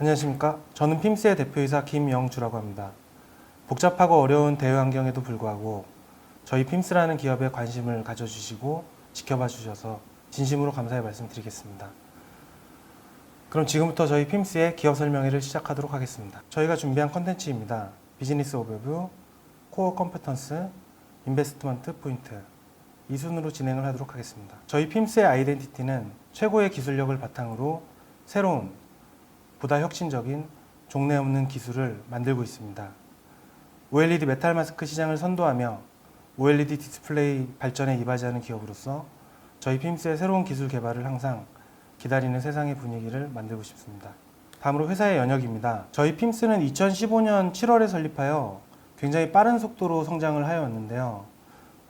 안녕하십니까. 저는 핌스의 대표이사 김영주라고 합니다. 복잡하고 어려운 대외 환경에도 불구하고 저희 핌스라는 기업에 관심을 가져주시고 지켜봐 주셔서 진심으로 감사의 말씀드리겠습니다. 그럼 지금부터 저희 핌스의 기업 설명회를 시작하도록 하겠습니다. 저희가 준비한 컨텐츠입니다. 비즈니스 오버뷰, 코어 컴peten스, 인베스트먼트 포인트 이 순으로 진행을 하도록 하겠습니다. 저희 핌스의 아이덴티티는 최고의 기술력을 바탕으로 새로운 보다 혁신적인 종래 없는 기술을 만들고 있습니다. OLED 메탈 마스크 시장을 선도하며 OLED 디스플레이 발전에 이바지하는 기업으로서 저희 핌스의 새로운 기술 개발을 항상 기다리는 세상의 분위기를 만들고 싶습니다. 다음으로 회사의 연역입니다. 저희 핌스는 2015년 7월에 설립하여 굉장히 빠른 속도로 성장을 하여 왔는데요.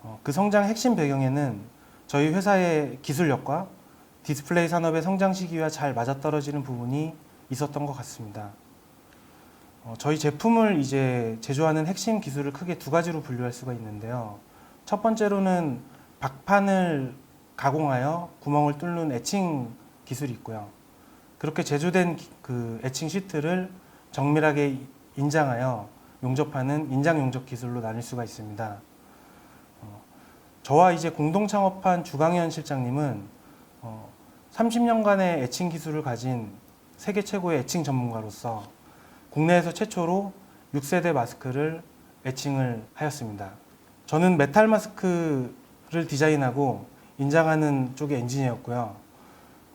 어, 그 성장 핵심 배경에는 저희 회사의 기술력과 디스플레이 산업의 성장 시기와 잘 맞아떨어지는 부분이 있었던 것 같습니다. 어, 저희 제품을 이제 제조하는 핵심 기술을 크게 두 가지로 분류할 수가 있는데요. 첫 번째로는 박판을 가공하여 구멍을 뚫는 에칭 기술이 있고요. 그렇게 제조된 기- 그 에칭 시트를 정밀하게 인장하여 용접하는 인장 용접 기술로 나눌 수가 있습니다. 어, 저와 이제 공동 창업한 주강현 실장님은 어, 30년간의 에칭 기술을 가진 세계 최고의 에칭 전문가로서 국내에서 최초로 6세대 마스크를 에칭을 하였습니다. 저는 메탈 마스크를 디자인하고 인장하는 쪽의 엔지니어였고요.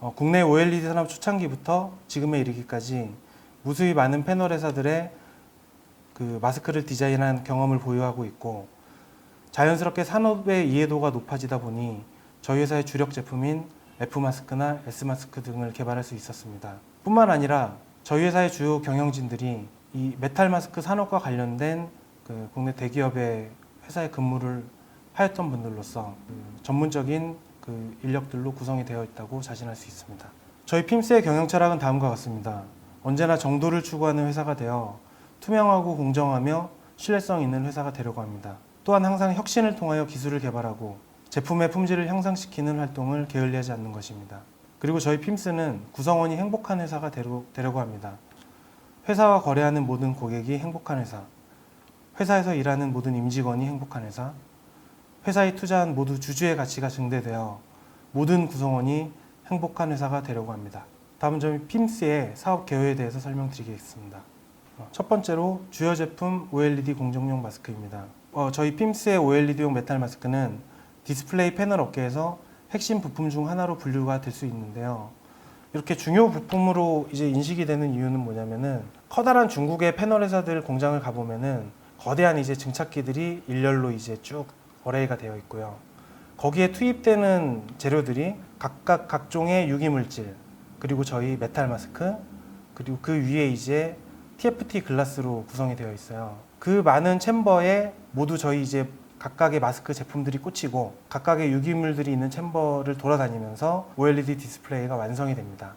어, 국내 OLED 산업 초창기부터 지금에 이르기까지 무수히 많은 패널 회사들의 그 마스크를 디자인한 경험을 보유하고 있고 자연스럽게 산업의 이해도가 높아지다 보니 저희 회사의 주력 제품인 F 마스크나 S 마스크 등을 개발할 수 있었습니다. 뿐만 아니라 저희 회사의 주요 경영진들이 이 메탈 마스크 산업과 관련된 그 국내 대기업의 회사에 근무를 하였던 분들로서 그 전문적인 그 인력들로 구성이 되어 있다고 자신할 수 있습니다. 저희 핌스의 경영 철학은 다음과 같습니다. 언제나 정도를 추구하는 회사가 되어 투명하고 공정하며 신뢰성 있는 회사가 되려고 합니다. 또한 항상 혁신을 통하여 기술을 개발하고 제품의 품질을 향상시키는 활동을 게을리하지 않는 것입니다. 그리고 저희 핌스는 구성원이 행복한 회사가 되려, 되려고 합니다. 회사와 거래하는 모든 고객이 행복한 회사, 회사에서 일하는 모든 임직원이 행복한 회사, 회사에 투자한 모두 주주의 가치가 증대되어 모든 구성원이 행복한 회사가 되려고 합니다. 다음 점이 핌스의 사업 개요에 대해서 설명드리겠습니다. 어, 첫 번째로 주요 제품 OLED 공정용 마스크입니다. 어, 저희 핌스의 OLED용 메탈 마스크는 디스플레이 패널 업계에서 핵심 부품 중 하나로 분류가 될 수 있는데요. 이렇게 중요 부품으로 이제 인식이 되는 이유는 뭐냐면은 커다란 중국의 패널 회사들 공장을 가보면은 거대한 이제 증착기들이 일렬로 이제 쭉 어레이가 되어 있고요. 거기에 투입되는 재료들이 각각 각종의 유기물질 그리고 저희 메탈 마스크 그리고 그 위에 이제 TFT 글라스로 구성이 되어 있어요. 그 많은 챔버에 모두 저희 이제 각각의 마스크 제품들이 꽂히고 각각의 유기물들이 있는 챔버를 돌아다니면서 OLED 디스플레이가 완성이 됩니다.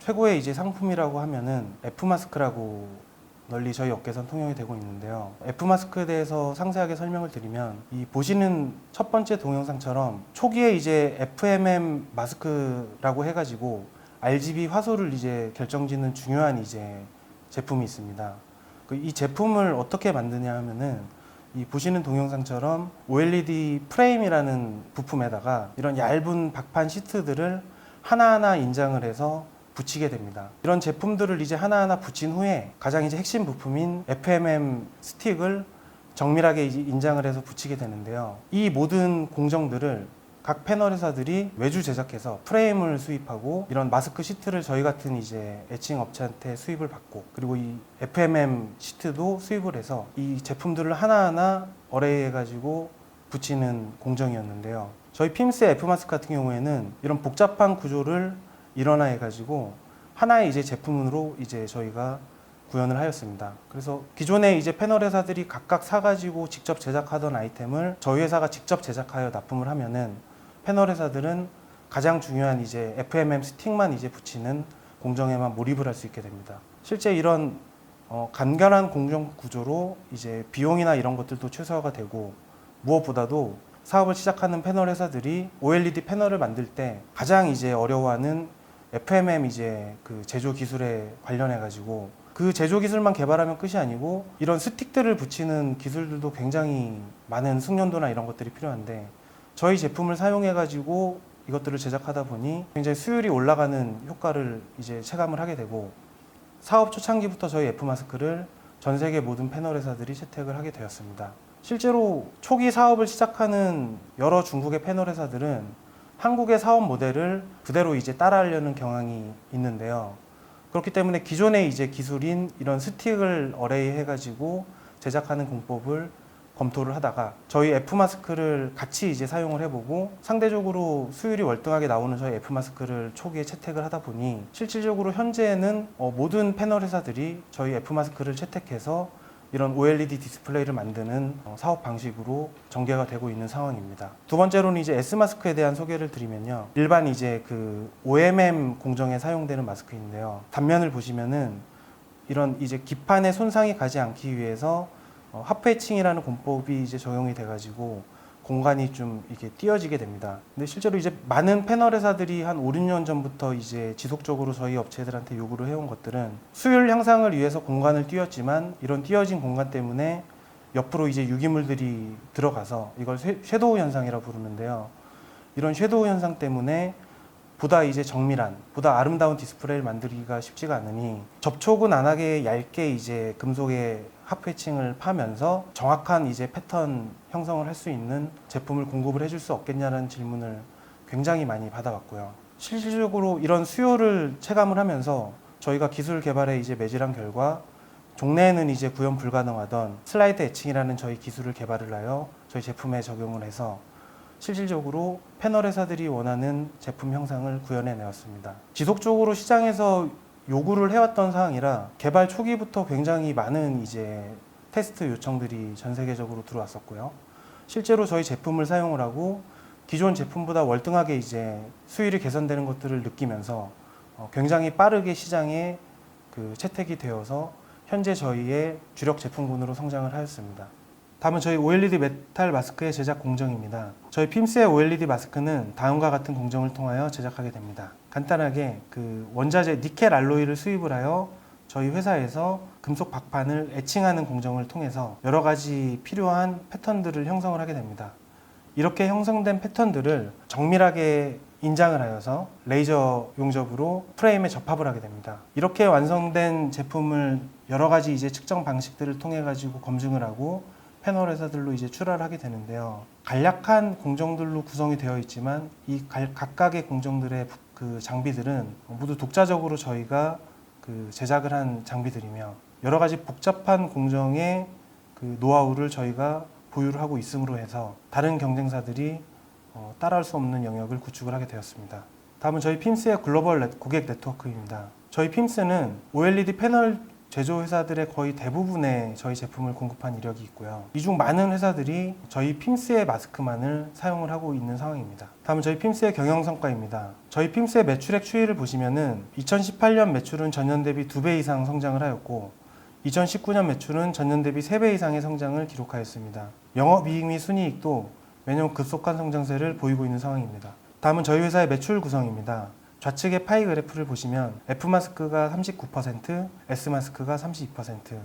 최고의 이제 상품이라고 하면은 F 마스크라고 널리 저희 업계에선 통용이 되고 있는데요. F 마스크에 대해서 상세하게 설명을 드리면 이 보시는 첫 번째 동영상처럼 초기에 이제 FMM 마스크라고 해가지고 RGB 화소를 이제 결정짓는 중요한 이제 제품이 있습니다. 그이 제품을 어떻게 만드냐 하면은 이 보시는 동영상처럼 OLED 프레임이라는 부품에다가 이런 얇은 박판 시트들을 하나하나 인장을 해서 붙이게 됩니다. 이런 제품들을 이제 하나하나 붙인 후에 가장 이제 핵심 부품인 FMM 스틱을 정밀하게 인장을 해서 붙이게 되는데요. 이 모든 공정들을 각 패널 회사들이 외주 제작해서 프레임을 수입하고 이런 마스크 시트를 저희 같은 이제 애칭 업체한테 수입을 받고 그리고 이 FMM 시트도 수입을 해서 이 제품들을 하나하나 어레이해 가지고 붙이는 공정이었는데요. 저희 핌스 F 마스크 같은 경우에는 이런 복잡한 구조를 일원화해 가지고 하나의 이제 제품으로 이제 저희가 구현을 하였습니다. 그래서 기존의 이제 패널 회사들이 각각 사가지고 직접 제작하던 아이템을 저희 회사가 직접 제작하여 납품을 하면은 패널 회사들은 가장 중요한 이제 FMM 스틱만 이제 붙이는 공정에만 몰입을 할 수 있게 됩니다. 실제 이런 어, 간결한 공정 구조로 이제 비용이나 이런 것들도 최소화가 되고 무엇보다도 사업을 시작하는 패널 회사들이 OLED 패널을 만들 때 가장 이제 어려워하는 FMM 이제 그 제조 기술에 관련해 가지고 그 제조 기술만 개발하면 끝이 아니고 이런 스틱들을 붙이는 기술들도 굉장히 많은 숙련도나 이런 것들이 필요한데 저희 제품을 사용해 가지고 이것들을 제작하다 보니 굉장히 수율이 올라가는 효과를 이제 체감을 하게 되고 사업 초창기부터 저희 F 마스크를 전 세계 모든 패널 회사들이 채택을 하게 되었습니다. 실제로 초기 사업을 시작하는 여러 중국의 패널 회사들은 한국의 사업 모델을 그대로 이제 따라하려는 경향이 있는데요. 그렇기 때문에 기존의 이제 기술인 이런 스틱을 어레이 해가지고 제작하는 공법을 검토를 하다가 저희 F 마스크를 같이 이제 사용을 해보고 상대적으로 수율이 월등하게 나오는 저희 F 마스크를 초기에 채택을 하다 보니 실질적으로 현재는 어, 모든 패널 회사들이 저희 F 마스크를 채택해서 이런 OLED 디스플레이를 만드는 어, 사업 방식으로 전개가 되고 있는 상황입니다. 두 번째로는 이제 S 마스크에 대한 소개를 드리면요. 일반 이제 그 OMM 공정에 사용되는 마스크인데요. 단면을 보시면은 이런 이제 기판에 손상이 가지 않기 위해서 어, 하프 해칭이라는 공법이 이제 적용이 돼가지고 공간이 좀 이게 띄어지게 됩니다. 근데 실제로 이제 많은 패널 회사들이 한 5, 6년 전부터 이제 지속적으로 저희 업체들한테 요구를 해온 것들은 수율 향상을 위해서 공간을 띄었지만 이런 띄어진 공간 때문에 옆으로 이제 유기물들이 들어가서 이걸 쉐- 섀도우 현상이라고 부르는데요. 이런 섀도우 현상 때문에 보다 이제 정밀한, 보다 아름다운 디스플레이를 만들기가 쉽지가 않으니 접촉은 안 하게 얇게 이제 금속의 하프해칭을 파면서 정확한 이제 패턴 형성을 할 수 있는 제품을 공급을 해줄 수 없겠냐는 질문을 굉장히 많이 받아왔고요. 실질적으로 이런 수요를 체감을 하면서 저희가 기술 개발에 이제 매질한 결과 종래에는 이제 구현 불가능하던 슬라이드 애칭이라는 저희 기술을 개발을 하여 저희 제품에 적용을 해서 실질적으로 패널 회사들이 원하는 제품 형상을 구현해 내었습니다. 지속적으로 시장에서 요구를 해왔던 사항이라 개발 초기부터 굉장히 많은 이제 테스트 요청들이 전 세계적으로 들어왔었고요. 실제로 저희 제품을 사용을 하고 기존 제품보다 월등하게 이제 수율이 개선되는 것들을 느끼면서 어, 굉장히 빠르게 시장에 그 채택이 되어서 현재 저희의 주력 제품군으로 성장을 하였습니다. 다음은 저희 OLED 메탈 마스크의 제작 공정입니다. 저희 핌스의 OLED 마스크는 다음과 같은 공정을 통하여 제작하게 됩니다. 간단하게 그 원자재 니켈 알로이를 수입을 하여 저희 회사에서 금속 박판을 애칭하는 공정을 통해서 여러 가지 필요한 패턴들을 형성을 하게 됩니다. 이렇게 형성된 패턴들을 정밀하게 인장을 하여서 레이저 용접으로 프레임에 접합을 하게 됩니다. 이렇게 완성된 제품을 여러 가지 이제 측정 방식들을 통해 가지고 검증을 하고 패널 회사들로 이제 출하를 하게 되는데요. 간략한 공정들로 구성이 되어 있지만 이 갈- 각각의 공정들의 그 장비들은 모두 독자적으로 저희가 그 제작을 한 장비들이며 여러 가지 복잡한 공정의 그 노하우를 저희가 보유를 하고 있음으로 해서 다른 경쟁사들이 어, 따라할 수 없는 영역을 구축을 하게 되었습니다. 다음은 저희 핌스의 글로벌 넷- 고객 네트워크입니다. 저희 핌스는 OLED 패널 제조 회사들의 거의 대부분의 저희 제품을 공급한 이력이 있고요. 이 중 많은 회사들이 저희 핌스의 마스크만을 사용을 하고 있는 상황입니다. 다음은 저희 핌스의 경영 성과입니다. 저희 핌스의 매출액 추이를 보시면은 2018년 매출은 전년 대비 2배 이상 성장을 하였고 2019년 매출은 전년 대비 3배 이상의 성장을 기록하였습니다. 영업이익 및 순이익도 매년 급속한 성장세를 보이고 있는 상황입니다. 다음은 저희 회사의 매출 구성입니다. 좌측의 파이 그래프를 보시면 F 마스크가 39%, S 마스크가 32%,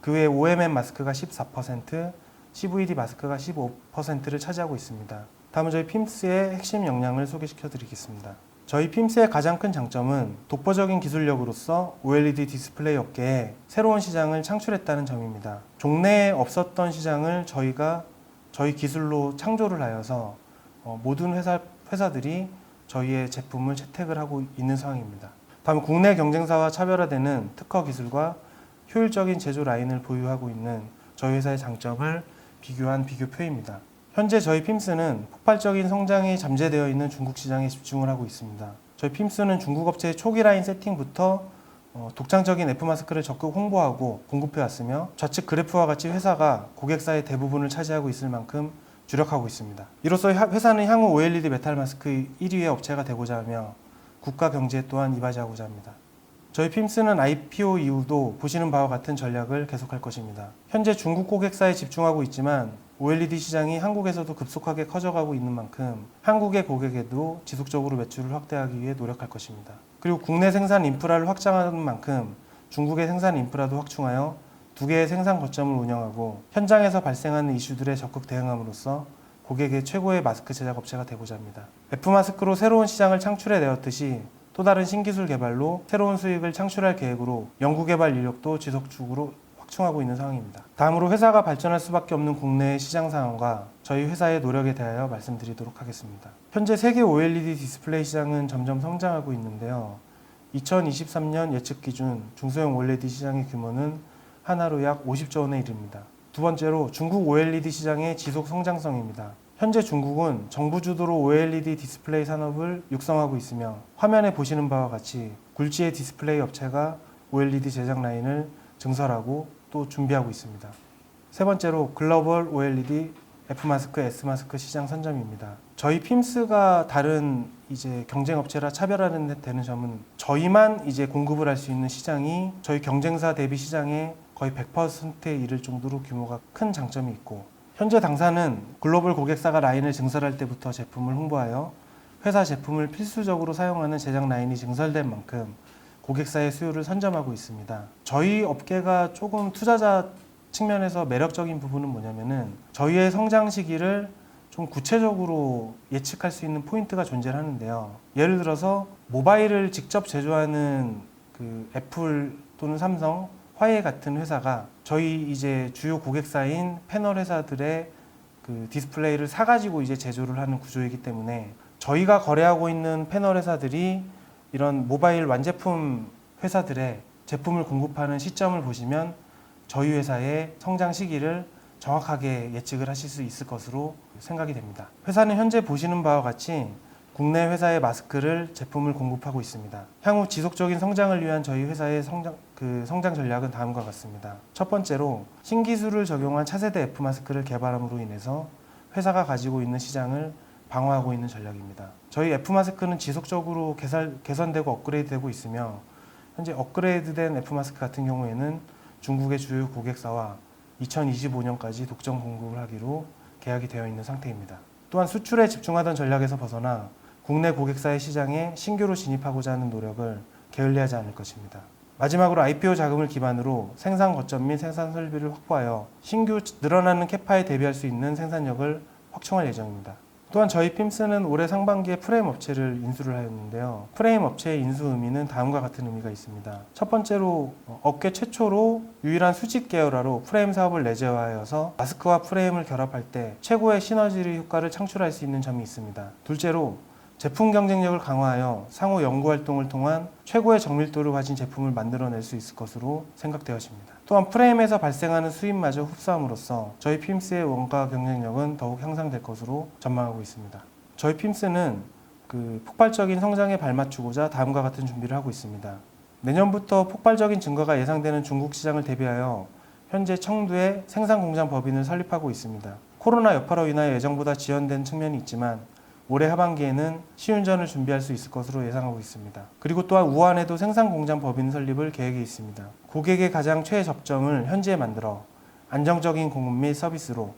그 외에 OMM 마스크가 14%, CVD 마스크가 15%를 차지하고 있습니다. 다음은 저희 핌스의 핵심 역량을 소개시켜 드리겠습니다. 저희 핌스의 가장 큰 장점은 독보적인 기술력으로서 OLED 디스플레이 업계에 새로운 시장을 창출했다는 점입니다. 종래에 없었던 시장을 저희가 저희 기술로 창조를 하여서 어, 모든 회사, 회사들이 저희의 제품을 채택을 하고 있는 상황입니다. 다음 국내 경쟁사와 차별화되는 특허 기술과 효율적인 제조 라인을 보유하고 있는 저희 회사의 장점을 비교한 비교표입니다. 현재 저희 핌스는 폭발적인 성장이 잠재되어 있는 중국 시장에 집중을 하고 있습니다. 저희 핌스는 중국 업체의 초기 라인 세팅부터 어, 독창적인 F 마스크를 적극 홍보하고 공급해 왔으며 좌측 그래프와 같이 회사가 고객사의 대부분을 차지하고 있을 만큼 주력하고 있습니다. 이로써 하- 회사는 향후 OLED 메탈 마스크 1위의 업체가 되고자 하며 국가 경제에 또한 이바지하고자 합니다. 저희 핌스는 IPO 이후도 보시는 바와 같은 전략을 계속할 것입니다. 현재 중국 고객사에 집중하고 있지만 OLED 시장이 한국에서도 급속하게 커져가고 있는 만큼 한국의 고객에도 지속적으로 매출을 확대하기 위해 노력할 것입니다. 그리고 국내 생산 인프라를 확장하는 만큼 중국의 생산 인프라도 확충하여 두 개의 생산 거점을 운영하고 현장에서 발생하는 이슈들에 적극 대응함으로써 고객의 최고의 마스크 제작 업체가 되고자 합니다. F 마스크로 새로운 시장을 창출해 내었듯이 또 다른 신기술 개발로 새로운 수익을 창출할 계획으로 연구개발 인력도 지속적으로 확충하고 있는 상황입니다. 다음으로 회사가 발전할 수밖에 없는 국내 시장 상황과 저희 회사의 노력에 대하여 말씀드리도록 하겠습니다. 현재 세계 OLED 디스플레이 시장은 점점 성장하고 있는데요. 2023년 예측 기준 중소형 OLED 시장의 규모는 하나로 약 50조 원에 이릅니다. 두 번째로 중국 OLED 시장의 지속 성장성입니다. 현재 중국은 정부 주도로 OLED 디스플레이 산업을 육성하고 있으며 화면에 보시는 바와 같이 굴지의 디스플레이 업체가 OLED 제작 라인을 증설하고 또 준비하고 있습니다. 세 번째로 글로벌 OLED F 마스크, S 마스크 시장 선점입니다. 저희 핌스가 다른 이제 경쟁 업체라 차별화는 데 되는 점은 저희만 이제 공급을 할 수 있는 시장이 저희 경쟁사 대비 시장의 거의 100%에 이를 정도로 규모가 큰 장점이 있고 현재 당사는 글로벌 고객사가 라인을 증설할 때부터 제품을 홍보하여 회사 제품을 필수적으로 사용하는 제작 라인이 증설된 만큼 고객사의 수요를 선점하고 있습니다. 저희 업계가 조금 투자자 측면에서 매력적인 부분은 뭐냐면은 저희의 성장 시기를 좀 구체적으로 예측할 수 있는 포인트가 존재하는데요. 예를 들어서 모바일을 직접 제조하는 그 애플 또는 삼성, 화웨이 같은 회사가 저희 이제 주요 고객사인 패널 회사들의 그 디스플레이를 사가지고 이제 제조를 하는 구조이기 때문에 저희가 거래하고 있는 패널 회사들이 이런 모바일 완제품 회사들의 제품을 공급하는 시점을 보시면 저희 회사의 성장 시기를 정확하게 예측을 하실 수 있을 것으로 생각이 됩니다. 회사는 현재 보시는 바와 같이 국내 회사의 마스크를 제품을 공급하고 있습니다. 향후 지속적인 성장을 위한 저희 회사의 성장 그 성장 전략은 다음과 같습니다. 첫 번째로 신기술을 적용한 차세대 F 마스크를 개발함으로 인해서 회사가 가지고 있는 시장을 방어하고 있는 전략입니다. 저희 F 마스크는 지속적으로 개설, 개선되고 업그레이드되고 있으며 현재 업그레이드된 F 마스크 같은 경우에는 중국의 주요 고객사와 2025년까지 독점 공급을 하기로 계약이 되어 있는 상태입니다. 또한 수출에 집중하던 전략에서 벗어나 국내 고객사의 시장에 신규로 진입하고자 하는 노력을 게을리하지 않을 것입니다. 마지막으로 IPO 자금을 기반으로 생산 거점 및 생산 설비를 확보하여 신규 늘어나는 캐파에 대비할 수 있는 생산력을 확충할 예정입니다. 또한 저희 핌스는 올해 상반기에 프레임 업체를 인수를 하였는데요. 프레임 업체의 인수 의미는 다음과 같은 의미가 있습니다. 첫 번째로 어, 업계 최초로 유일한 수직 계열화로 프레임 사업을 내재화하여서 마스크와 프레임을 결합할 때 최고의 시너지 효과를 창출할 수 있는 점이 있습니다. 둘째로 제품 경쟁력을 강화하여 상호 연구 활동을 통한 최고의 정밀도를 가진 제품을 만들어낼 수 있을 것으로 생각되어집니다. 또한 프레임에서 발생하는 수입마저 흡수함으로써 저희 핌스의 원가 경쟁력은 더욱 향상될 것으로 전망하고 있습니다. 저희 핌스는 그 폭발적인 성장에 발맞추고자 다음과 같은 준비를 하고 있습니다. 내년부터 폭발적인 증가가 예상되는 중국 시장을 대비하여 현재 청두에 생산 공장 법인을 설립하고 있습니다. 코로나 여파로 인하여 예정보다 지연된 측면이 있지만 올해 하반기에는 시운전을 준비할 수 있을 것으로 예상하고 있습니다. 그리고 또한 우한에도 생산 공장 법인 설립을 계획에 있습니다. 고객의 가장 최접점을 현지에 만들어 안정적인 공급 및 서비스로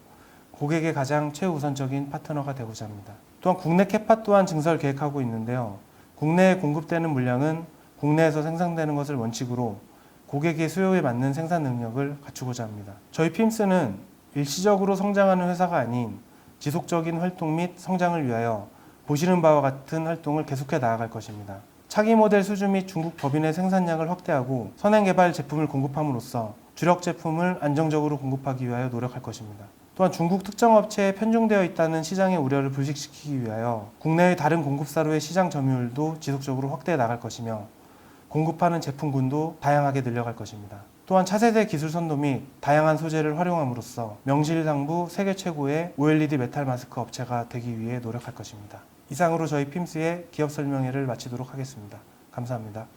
고객의 가장 최우선적인 파트너가 되고자 합니다. 또한 국내 캐파 또한 증설 계획하고 있는데요. 국내에 공급되는 물량은 국내에서 생산되는 것을 원칙으로 고객의 수요에 맞는 생산 능력을 갖추고자 합니다. 저희 핌스는 일시적으로 성장하는 회사가 아닌 지속적인 활동 및 성장을 위하여 보시는 바와 같은 활동을 계속해 나아갈 것입니다. 차기 모델 수주 및 중국 법인의 생산량을 확대하고 선행 개발 제품을 공급함으로써 주력 제품을 안정적으로 공급하기 위하여 노력할 것입니다. 또한 중국 특정 업체에 편중되어 있다는 시장의 우려를 불식시키기 위하여 국내의 다른 공급사로의 시장 점유율도 지속적으로 확대해 나갈 것이며 공급하는 제품군도 다양하게 늘려갈 것입니다. 또한 차세대 기술 선도 및 다양한 소재를 활용함으로써 명실상부 세계 최고의 OLED 메탈 마스크 업체가 되기 위해 노력할 것입니다. 이상으로 저희 핌스의 기업 설명회를 마치도록 하겠습니다. 감사합니다.